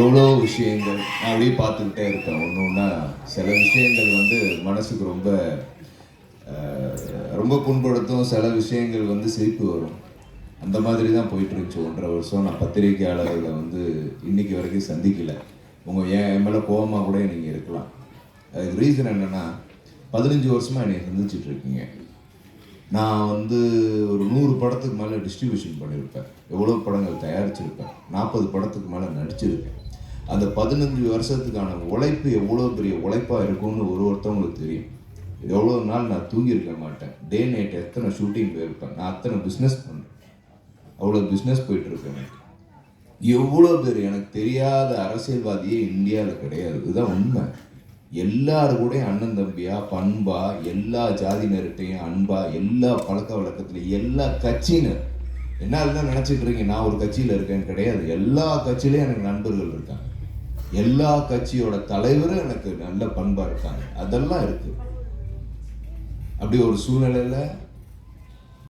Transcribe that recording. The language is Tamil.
எவ்வளோ விஷயங்கள்? நான் அப்படியே பார்த்துக்கிட்டே இருப்பேன் ஒன்று ஒன்றா சில விஷயங்கள் வந்து மனசுக்கு ரொம்ப ரொம்ப புண்படுத்தும். சில விஷயங்கள் வந்து சிரிப்பு வரும். அந்த மாதிரி தான் போயிட்டு இருந்துச்சு ஒன்றரை வருஷம். நான் பத்திரிகையாளர்களை வந்து இன்னைக்கு வரைக்கும் சந்திக்கலை. உங்கள் ஏன் என் மேலே கோபமாக கூட நீங்கள் இருக்கலாம். அதுக்கு ரீசன் என்னென்னா பதினஞ்சு வருஷமாக என்னை சந்திச்சிட்டு இருக்கீங்க. நான் வந்து ஒரு நூறு படத்துக்கு மேலே டிஸ்ட்ரிபியூஷன் பண்ணியிருப்பேன். எவ்வளோ படங்கள் தயாரிச்சிருப்பேன். நாற்பது படத்துக்கு மேலே நடிச்சிருக்கேன். அந்த பதினஞ்சு வருஷத்துக்கான உழைப்பு எவ்வளோ பெரிய உழைப்பாக இருக்கும்னு ஒரு ஒருத்தவங்களுக்கு தெரியும். எவ்வளோ நாள் நான் தூங்கியிருக்க மாட்டேன். டே நைட் எத்தனை ஷூட்டிங் போயிருப்பேன். நான் அத்தனை பிஸ்னஸ் பண்ணுறேன் அவ்வளோ பிஸ்னஸ் போயிட்டுருக்கேன் எவ்வளோ பேர் எனக்கு தெரியாத அரசியல்வாதியே இந்தியாவில் கிடையாது. இதுதான் உண்மை. எல்லாரு கூட அண்ணன் தம்பியா பண்பா எல்லா ஜாதியினர்கிட்டையும் அன்பா எல்லா பழக்க வழக்கத்துலையும் எல்லா கட்சியினர். என்ன எல்லாம் நினச்சிட்டு இருக்கீங்க நான் ஒரு கட்சியில் இருக்கேன் கிடையாது. எல்லா கட்சியிலையும் எனக்கு நண்பர்கள் இருக்காங்க. எல்லா கட்சியோட தலைவரும் எனக்கு நல்ல பண்பாக இருக்காங்க. அதெல்லாம் இருக்கு. அப்படி ஒரு சூழ்நிலையில்